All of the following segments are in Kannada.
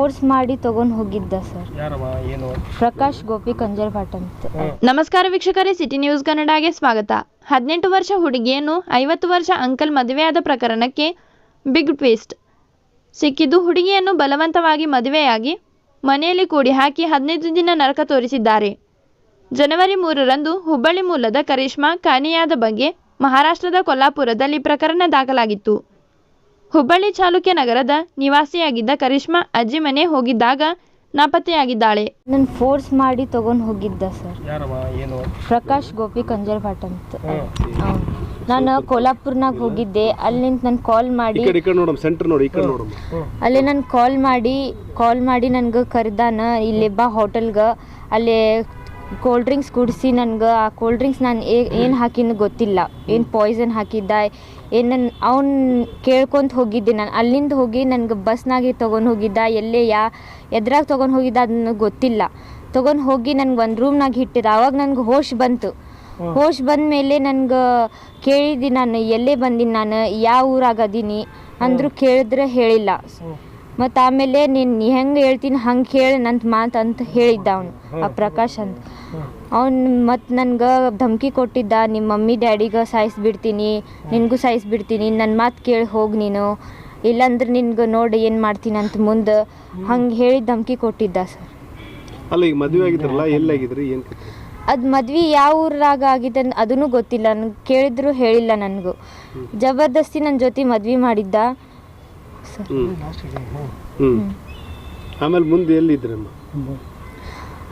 ಫೋರ್ಸ್ ಮಾಡಿ ತಗೊಂಡು ಹೋಗಿದ್ದ ಸರ್. ಯಾರವ ಏನು? ಪ್ರಕಾಶ್ ಗೋಪಿ ಕಂಜರ್ಭಾಟ್ ಅಂತ. ನಮಸ್ಕಾರ ವೀಕ್ಷಕರೇ ಸಿಟಿ ನ್ಯೂಸ್ ಕನ್ನಡಗೆ ಸ್ವಾಗತ. ಹದಿನೆಂಟು ವರ್ಷ ಹುಡುಗಿಯನ್ನು ಐವತ್ತು ವರ್ಷ ಅಂಕಲ್ ಮದುವೆಯಾದ ಪ್ರಕರಣಕ್ಕೆ ಬಿಗ್ ಟ್ವಿಸ್ಟ್ ಸಿಕ್ಕಿದ್ದು ಹುಡುಗಿಯನ್ನು ಬಲವಂತವಾಗಿ ಮದುವೆಯಾಗಿ ಮನೆಯಲ್ಲಿ ಕೂಡಿ ಹಾಕಿ ಹದಿನೈದು ದಿನ ನರಕ ತೋರಿಸಿದ್ದಾರೆ. ಜನವರಿ ಮೂರರಂದು ಹುಬ್ಬಳ್ಳಿ ಮೂಲದ ಕರಿಷ್ಮಾ ಕಾಣೆಯಾದ ಬಗ್ಗೆ ಮಹಾರಾಷ್ಟ್ರದ ಕೊಲ್ಲಾಪುರದಲ್ಲಿ ಪ್ರಕರಣ ದಾಖಲಾಗಿತ್ತು. ಹುಬ್ಬಳ್ಳಿ ಚಾಲುಕ್ಯ ನಗರದ ನಿವಾಸಿಯಾಗಿದ್ದ ಕರಿಷ್ಮಾ ಅಜ್ಜಿ ಮನೆ ಹೋಗಿದ್ದಾಗ ನಾಪತ್ತೆಯಾಗಿದ್ದಾಳೆ. ನನ್ನ ಫೋರ್ಸ್ ಮಾಡಿ ತಗೊಂಡು ಹೋಗಿದ್ದ ಸರ್ ಯಾರವ ಏನು? ಪ್ರಕಾಶ್ ಗೋಪಿ ಕಂಜರ್ಭಾಟ್ ಅಂತ. ನಾನು ಕೋಲ್ಹಾಪುರ್ನಾಗ ಹೋಗಿದ್ದೆ. ಅಲ್ಲಿಂದ ನಾನು ಕಾಲ್ ಈ ಮಾಡಿ ಕಡೆ ಈ ಕಡೆ ನೋಡಮ್ಮ ಸೆಂಟರ್ ನೋಡಿ ಈ ಕಡೆ ನೋಡಮ್ಮ. ಅಲ್ಲಿ ನಾನು ಕಾಲ್ ಮಾಡಿ ಕಾಲ್ ಮಾಡಿ ನನಗೆ ಕರೆದಾನ. ಇಲ್ಲಿ ಬಾ ಹೋಟೆಲ್ಗೆ ಅಲ್ಲಿ ಕೋಲ್ಡ್ ಡ್ರಿಂಕ್ಸ್ ಕುಡಿಸಿ ನನ್ಗೆ ಆ ಕೋಲ್ಡ್ ಡ್ರಿಂಕ್ಸ್ ನಾನು ಏನು ಹಾಕಿನ ಗೊತ್ತಿಲ್ಲ. ಏನು ಪಾಯ್ಸನ್ ಹಾಕಿದ್ದ ಏನು ಅವ್ನು ಕೇಳ್ಕೊಂತ ಹೋಗಿದ್ದೆ ನಾನು. ಅಲ್ಲಿಂದ ಹೋಗಿ ನನ್ಗೆ ಬಸ್ನಾಗೆ ತೊಗೊಂಡು ಹೋಗಿದ್ದ ಎಲ್ಲೇ ಯಾ ಎದ್ರಾಗ ತೊಗೊಂಡು ಹೋಗಿದ್ದ ಅದನ್ನ ಗೊತ್ತಿಲ್ಲ. ತೊಗೊಂಡು ಹೋಗಿ ನನ್ಗೆ ಒಂದು ರೂಮ್ನಾಗ ಇಟ್ಟಿದ್ದ. ಆವಾಗ ನನಗೆ ಹೋಶ್ ಬಂತು. ಹೋಶ್ ಬಂದ ಮೇಲೆ ನನಗೆ ಕೇಳಿದ್ದೆ ನಾನು ಎಲ್ಲೇ ಬಂದಿನಿ ನಾನು ಯಾವ ಊರಾಗದೀನಿ ಅಂದ್ರು ಕೇಳಿದ್ರೆ ಹೇಳಿಲ್ಲ. ಮತ್ತು ಆಮೇಲೆ ನೀನು ಹೆಂಗೆ ಹೇಳ್ತೀನಿ ಹಂಗೆ ಹೇಳಿ ನಂತ ಮಾತು ಅಂತ ಹೇಳಿದ್ದ ಅವನು ಆ ಪ್ರಕಾಶ್ ಅಂತ. ಅವ್ನು ಮತ್ತು ನನ್ಗೆ ಧಮಕಿ ಕೊಟ್ಟಿದ್ದ ನಿಮ್ಮ ಮಮ್ಮಿ ಡ್ಯಾಡಿಗೆ ಸಾಯಿಸ್ಬಿಡ್ತೀನಿ ನಿನಗೂ ಸಾಯಿಸ್ಬಿಡ್ತೀನಿ ನನ್ನ ಮಾತು ಕೇಳಿ ಹೋಗಿ ನೀನು. ಇಲ್ಲಾಂದ್ರೆ ನಿನ್ಗೆ ನೋಡಿ ಏನು ಮಾಡ್ತೀನಿ ಅಂತ ಮುಂದೆ ಹಂಗೆ ಹೇಳಿ ಧಮಕಿ ಕೊಟ್ಟಿದ್ದ ಸರ್. ಅಲ್ಲ ಈಗ ಮದುವೆ ಆಗಿದ್ರಲ್ಲ ಎಲ್ಲಿ ಆಗಿದ್ರಿ ಏನ್ ಅದು ಮದ್ವೆ ಯಾವ ಊರಾಗ ಆಗಿದೆ ಅದನ್ನು ಅದೂ ಗೊತ್ತಿಲ್ಲ ನನಗೆ ಕೇಳಿದ್ರು ಹೇಳಿಲ್ಲ ನನಗೂ. ಜಬರ್ದಸ್ತಿ ನನ್ನ ಜೊತೆ ಮದ್ವೆ ಮಾಡಿದ್ದ. ಆಮೇಲೆ ಮುಂದೆ ಎಲ್ಲಿದ್ರಮ್ಮ?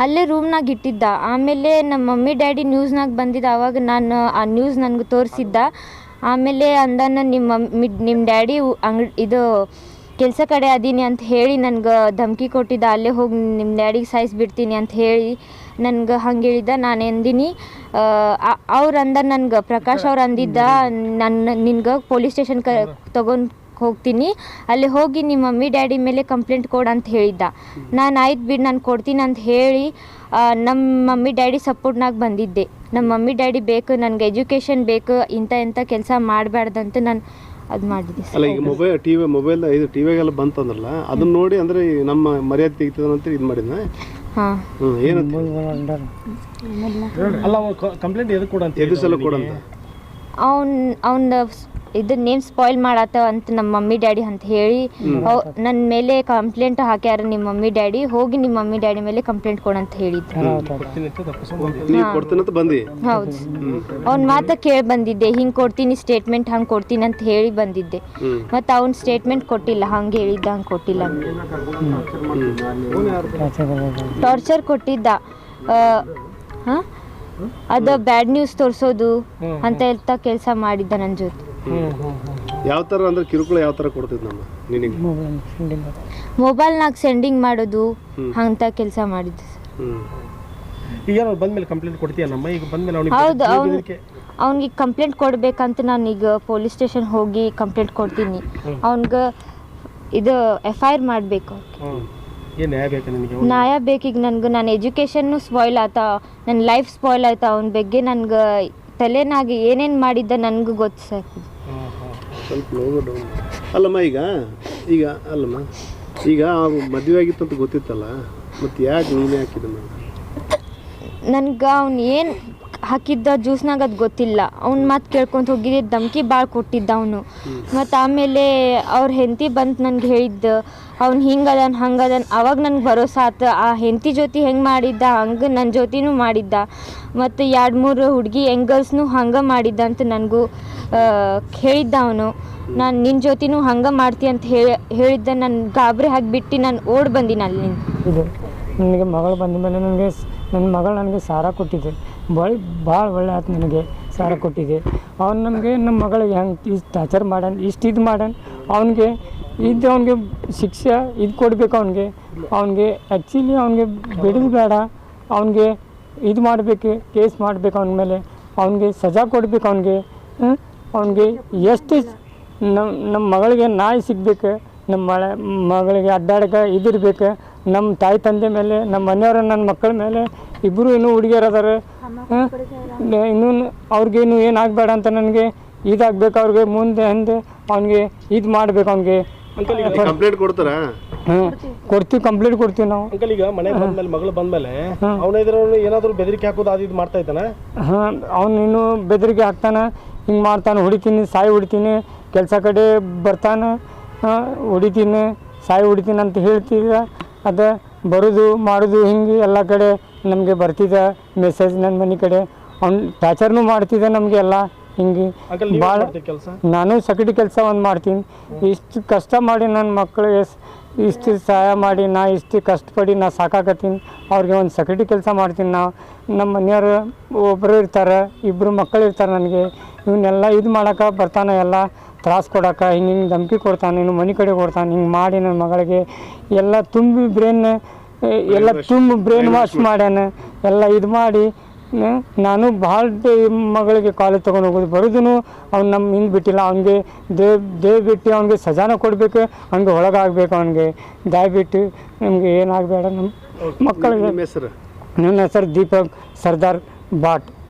ಅಲ್ಲೇ ರೂಮ್ನಾಗ ಇಟ್ಟಿದ್ದ. ಆಮೇಲೆ ನಮ್ಮ ಮಮ್ಮಿ ಡ್ಯಾಡಿ ನ್ಯೂಸ್ನಾಗ ಬಂದಿದ್ದ. ಆವಾಗ ನಾನು ಆ ನ್ಯೂಸ್ ನನಗೆ ತೋರಿಸಿದ್ದ. ಆಮೇಲೆ ಅಂದಾನ ನಿಮ್ಮ ಮಮ್ಮಿ ನಿಮ್ಮ ಡ್ಯಾಡಿ ಅಂಗ್ ಇದು ಕೆಲಸ ಕಡೆ ಅದೀನಿ ಅಂತ ಹೇಳಿ ನನಗೆ ಧಮಕಿ ಕೊಟ್ಟಿದ್ದ. ಅಲ್ಲೇ ಹೋಗಿ ನಿಮ್ಮ ಡ್ಯಾಡಿಗೆ ಸಾಯಿಸ್ಬಿಡ್ತೀನಿ ಅಂತ ಹೇಳಿ ನನ್ಗೆ ಹಂಗೆ ಹೇಳಿದ್ದ. ನಾನು ಎಂದಿನಿ ಅವ್ರು ಅಂದ ನನ್ಗೆ ಪ್ರಕಾಶ್ ಅವ್ರು ಅಂದಿದ್ದ ನನ್ನ ನಿನ್ಗೆ ಪೊಲೀಸ್ ಸ್ಟೇಷನ್ ಕ ತೊಗೊಂಡು ಹೋಗ್ತೀನಿ. ಅಲ್ಲಿ ಹೋಗಿ ನಿಮ್ಮ ಮಮ್ಮಿ ಡ್ಯಾಡಿ ಮೇಲೆ ಕಂಪ್ಲೇಂಟ್ ಕೊಡು ಅಂತ ಹೇಳಿದ್ದ. ನಾನು ಆಯ್ತು ಬಿಡು ನಾನು ಕೊಡ್ತೀನಿ ಅಂತ ಹೇಳಿ ನಮ್ಮ ಮಮ್ಮಿ ಡ್ಯಾಡಿ ಸಪೋರ್ಟ್ನಾಗ ಬಂದಿದ್ದೆ. ನಮ್ಮ ಮಮ್ಮಿ ಡ್ಯಾಡಿ ಬೇಕು ನನಗೆ ಎಜುಕೇಷನ್ ಬೇಕು ಇಂಥ ಇಂಥ ಕೆಲಸ ಮಾಡಬಾರ್ದಂತ ನಾನು ಅದು ಮಾಡಿದ್ದೆ. ಅಲ್ಲ ಈಗ ಮೊಬೈಲ್ ಟಿವಿ ಮೊಬೈಲ್ ಇದು ಟಿವಿಗೆಲ್ಲ ಬಂತಂದ್ರಲ್ಲ ಅದನ್ನ ನೋಡಿ ಅಂದ್ರೆ ನಮ್ಮ ಮರ್ಯಾದೆ ತೆಗಿತದ ಅಂತ ಇದು ಮಾಡಿದ್ನ? ಹಾಂ. ಏನು ಏನಂತ? ಅಲ್ಲ ಕಂಪ್ಲೇಂಟ್ ಎದು ಕೊಡಂತ ಎದು ಸಲ ಕೊಡಂತ ಅವ್ನ ಅವನ ಇದು ನೇಮ್ ಸ್ಪಾಯ್ಲ್ ಮಾಡತ್ತ ಅಂತ ನಮ್ಮ ಮಮ್ಮಿ ಡ್ಯಾಡಿ ಅಂತ ಹೇಳಿ ನನ್ನ ಮೇಲೆ ಕಂಪ್ಲೇಂಟ್ ಹಾಕ್ಯಾರ ನಿಮ್ಮ ಮಮ್ಮಿ ಡ್ಯಾಡಿ ಹೋಗಿ ನಿಮ್ಮ ಮಮ್ಮಿ ಡ್ಯಾಡಿ ಮೇಲೆ ಕಂಪ್ಲೇಂಟ್ ಕೊಡಂತ ಹೇಳಿದ್ರು. ಹೌದು ಅವ್ನ ಮಾತ ಕೇಳಿ ಬಂದಿದ್ದೆ ಹಿಂಗೆ ಕೊಡ್ತೀನಿ ಸ್ಟೇಟ್ಮೆಂಟ್ ಹಂಗೆ ಕೊಡ್ತೀನಿ ಅಂತ ಹೇಳಿ ಬಂದಿದ್ದೆ. ಮತ್ತೆ ಮತ್ತು ಅವ್ನು ಸ್ಟೇಟ್ಮೆಂಟ್ ಕೊಟ್ಟಿಲ್ಲ ಹಂಗೆ ಹೇಳಿದ್ದ ಹಂಗೆ ಕೊಟ್ಟಿಲ್ಲ ಟಾರ್ಚರ್ ಕೊಟ್ಟಿದ್ದ. ಹಾಂ? ಅದು ಬ್ಯಾಡ್ ನ್ಯೂಸ್ ತೋರಿಸೋದು ಅಂತ ಹೇಳ್ತಾ ಕೆಲಸ ಮಾಡಿದ್ದ ನನ್ನ ಜೊತೆ. ಯಾವ ತರ ಅಂದ್ರೆ ಕಿರುಕುಳ ಯಾವ ತರ ಕೊಡ್ತಿದ್ ನಮ್ಮ ನಿನಗೆ? ಮೊಬೈಲ್ನಾಗ ಸೆಂಡಿಂಗ್ ಮಾಡೋದು. ಅಂತ ಕೆಲಸ ಮಾಡಿದ್ದೆ ಹ್ಮ್. ಈಗ ಏನೋ ಬಂದ್ಮೇಲೆ ಕಂಪ್ಲೇಂಟ್ ಕೊಡ್ತೀಯ ನಮ್ಮ? ಈಗ ಬಂದ್ಮೇಲೆ ಅವನಿಗೆ ಹೌದು ಅವ್ನು ಅವ್ನಿಗೆ ಕಂಪ್ಲೇಂಟ್ ಕೊಡ್ಬೇಕಂತ ನಾನು ಈಗ ಪೊಲೀಸ್ ಸ್ಟೇಷನ್ ಹೋಗಿ ಕಂಪ್ಲೇಂಟ್ ಕೊಡ್ತೀನಿ. ಅವ್ನಿಗೆ ಇದು ಎಫ್ ಐ ಆರ್ ಮಾಡಬೇಕು ಹ್ಮ್. ಏನ್ ನ್ಯಾಯ ಬೇಕು ನಿನಗೆ ನ್ಯಾಯ ಬೇಕೀಗ ನನಗೆ ನನ್ನ ಎಜುಕೇಷನ್ನು ಸ್ಪಾಯ್ಲ್ ಆತ ನನ್ನ ಲೈಫ್ ಸ್ಪಾಯ್ಲ್ ಆಯ್ತಾ ಅವನ ಬಗ್ಗೆ ನನ್ಗೆ ತಲೆನಾಗಿ ಏನೇನು ಮಾಡಿದ್ದ ನನಗೂ ಗೊತ್ತು ಸರ್. ಸ್ವಲ್ಪ ಡೌನ್ ಅಲ್ಲಮ್ಮ ಈಗ ಈಗ ಅಲ್ಲಮ್ಮ ಈಗ ಮದುವೆ ಆಗಿತ್ತು ಅಂತ ಗೊತ್ತಿತ್ತಲ್ಲ ಮತ್ತೆ ಯಾಕೆ ನೀನೇ ಹಾಕಿದ ನನಗೆ ಅವ್ನು ಏನು ಹಾಕಿದ್ದ ಜ್ಯೂಸ್ನಾಗ ಅದು ಗೊತ್ತಿಲ್ಲ. ಅವ್ನ ಮಾತು ಕೇಳ್ಕೊಂತ ಹೋಗಿದ್ದೆ ಧಮ್ಕಿ ಭಾಳ ಕೊಟ್ಟಿದ್ದ ಅವನು. ಮತ್ತು ಆಮೇಲೆ ಅವ್ರ ಹೆಂಡತಿ ಬಂತು ನನಗೆ ಹೇಳಿದ್ದ ಅವ್ನು ಹಿಂಗದನ್ ಹಂಗದನ್ ಅವಾಗ ನನಗೆ ಭರೋಸಾ ಆತ. ಆ ಹೆಂಡತಿ ಜೊತೆ ಹೆಂಗೆ ಮಾಡಿದ್ದ ಹಂಗೆ ನನ್ನ ಜೊತೆನೂ ಮಾಡಿದ್ದ. ಮತ್ತು ಎರಡು ಮೂರು ಹುಡುಗಿ ಎಂಗಲ್ಸ್ನು ಹಂಗೆ ಮಾಡಿದ್ದ ಅಂತ ನನಗೂ ಹೇಳಿದ್ದ ಅವನು. ನಾನು ನಿನ್ನ ಜೊತೆನೂ ಹಂಗೆ ಮಾಡ್ತಿ ಅಂತ ಹೇಳಿ ಹೇಳಿದ್ದ ನಾನು ಗಾಬರಿ ಹಾಕಿಬಿಟ್ಟು ನಾನು ಓಡ್ ಬಂದಿನಿ ಅಲ್ಲಿ ಇದು ನನಗೆ ಮಗಳು ಬಂದ ಮೇಲೆ ನನಗೆ ಸ್- ನನ್ನ ಮಗಳು ನನಗೆ ಸಾರ ಕೊಟ್ಟಿದ್ದೆ ಭಾಳ ಭಾಳ ಒಳ್ಳೆ ಆಯ್ತು ನನಗೆ ಸಾರ ಕೊಟ್ಟಿದೆ ಅವ್ನು ನಮಗೆ ನಮ್ಮ ಮಗಳಿಗೆ ಹೆಂಗೆ ಇಷ್ಟು ಟಾರ್ಚರ್ ಮಾಡ್ಯಾನ ಇಷ್ಟು ಇದು ಮಾಡ್ಯಾನ ಅವನಿಗೆ ಇದು ಅವನಿಗೆ ಶಿಕ್ಷೆ ಇದು ಕೊಡಬೇಕು ಅವನಿಗೆ. ಅವನಿಗೆ ಆ್ಯಕ್ಚುಲಿ ಅವನಿಗೆ ಬಿಡೋದು ಬೇಡ, ಅವನಿಗೆ ಇದು ಮಾಡಬೇಕು, ಕೇಸ್ ಮಾಡಬೇಕು ಅವನ ಮೇಲೆ. ಅವನಿಗೆ ಸಜಾ ಕೊಡ್ಬೇಕು ಅವನಿಗೆ ಅವನಿಗೆ ಎಷ್ಟು ನಮ್ಮ ನಮ್ಮ ಮಗಳಿಗೆ ನಾಯಿ ಸಿಗ್ಬೇಕು ನಮ್ಮ ಮಳೆ, ಮಗಳಿಗೆ ಅಡ್ಡಾಡಕ ಇದಿರ್ಬೇಕು ನಮ್ಮ ತಾಯಿ ತಂದೆ ಮೇಲೆ ನಮ್ಮ ಮನೆಯವರ ನನ್ನ ಮಕ್ಕಳ ಮೇಲೆ ಇಬ್ಬರು ಇನ್ನೂ ಹುಡುಗಿಯರು ಅದಾರ. ಇನ್ನೂ ಅವ್ರಿಗೇನು ಏನಾಗಬೇಡ ಅಂತ ನನಗೆ. ಇದಾಗಬೇಕು ಅವ್ರಿಗೆ ಮುಂದೆ ಹಿಂದೆ ಅವ್ನಿಗೆ ಇದು ಮಾಡಬೇಕು ಅವ್ನಿಗೆ. ಅಂಕಲ್ ಈಗ ಕಂಪ್ಲೇಂಟ್ ಕೊಡ್ತಾರಾ? ಹ್ಞೂ ಕೊಡ್ತೀವಿ. ಕಂಪ್ಲೀಟ್ ಕೊಡ್ತೀವಿ ನಾವು. ಅಂಕಲ್ ಈಗ ಮನೆ ಬಂದ್ಮೇಲೆ ಮಗಳು ಬಂದ್ಮೇಲೆ ಅವನ ಎದುರು ಏನಾದರೂ ಬೆದರಿಕೆ ಹಾಕೋದು ಅದು ಇದು ಮಾಡ್ತಾ ಇದ್ದಾನ? ಹಾಂ ಅವ್ನು ಇನ್ನೂ ಬೆದರಿಕೆ ಹಾಕ್ತಾನೆ ಹಿಂಗೆ ಮಾಡ್ತಾನೆ ಹೊಡಿತೀನಿ ಸಾಯಿ ಹೊಡಿತೀನಿ ಕೆಲಸ ಕಡೆ ಬರ್ತಾನೆ ಹೊಡಿತೀನಿ ಸಾಯಿ ಹೊಡಿತೀನಿ ಅಂತ ಹೇಳ್ತೀವಿ ಅದು ಬರೋದು ಮಾಡೋದು ಹಿಂಗೆ ಎಲ್ಲ ಕಡೆ ನಮಗೆ ಬರ್ತಿದ್ದ ಮೆಸೇಜ್ ನನ್ನ ಮನೆ ಕಡೆ. ಅವ್ನು ಟಾರ್ಚರ್ನು ಮಾಡ್ತಿದ್ದೆ ನಮಗೆ ಎಲ್ಲ. ಹಿಂಗೆ ಭಾಳ ಕೆಲಸ? ನಾನು ಸೆಕ್ಯೂರಿಟಿ ಕೆಲಸ ಒಂದು ಮಾಡ್ತೀನಿ. ಇಷ್ಟು ಕಷ್ಟ ಮಾಡಿ ನನ್ನ ಮಕ್ಕಳು ಎಸ್ ಇಷ್ಟು ಸಹಾಯ ಮಾಡಿ ನಾ ಇಷ್ಟು ಕಷ್ಟಪಡಿ ನಾ ಸಾಕಾಕತ್ತೀನಿ. ಅವ್ರಿಗೆ ಒಂದು ಸೆಕ್ಯೂರಿಟಿ ಕೆಲಸ ಮಾಡ್ತೀನಿ ನಾ. ನಮ್ಮ ಮನೆಯವರು ಒಬ್ಬರು ಇರ್ತಾರೆ ಇಬ್ಬರು ಮಕ್ಕಳು ಇರ್ತಾರೆ ನನಗೆ. ಇವನ್ನೆಲ್ಲ ಇದು ಮಾಡೋಕೆ ಬರ್ತಾನೆ ಎಲ್ಲ. ತ್ರಾಸು ಕೊಡೋಕೆ ಹಿಂಗೆ ಹಿಂಗೆ ಧಮಕಿ ಕೊಡ್ತಾನೆ ಇನ್ನು ಮನೆ ಕಡೆ ಕೊಡ್ತಾನೆ ಹಿಂಗೆ ಮಾಡಿ ನನ್ನ ಮಗಳಿಗೆ. ಎಲ್ಲ ತುಂಬಿ ಬ್ರೇನ್ ಎಲ್ಲ ತುಂಬ ಬ್ರೈನ್ ವಾಶ್ ಮಾಡ್ಯಾನ. ಎಲ್ಲ ಇದು ಮಾಡಿ ನಾನು ಭಾಳ ಮಗಳಿಗೆ ಕಾಲೇಜ್ ತೊಗೊಂಡು ಹೋಗೋದು ಬರೋದನ್ನು ಅವ್ನು ನಮ್ಮ ಹಿಂದೆ ಬಿಟ್ಟಿಲ್ಲ ಅವನಿಗೆ ದೇವ್ ದೇವ್ ಬಿಟ್ಟು ಅವ್ನಿಗೆ ಸಜಾನ ಕೊಡಬೇಕು ಅವ್ನಿಗೆ ಒಳಗಾಗಬೇಕು ಅವನಿಗೆ. ದಯವಿಟ್ಟು ನಮಗೆ ಏನಾಗಬೇಡ ನಮ್ಮ ಮಕ್ಕಳಿಗೆ. ನಿಮ್ಮ ಹೆಸರು? ನನ್ನ ಹೆಸರು ದೀಪಕ್ ಸರ್ದಾರ್ ಬಾಟ್.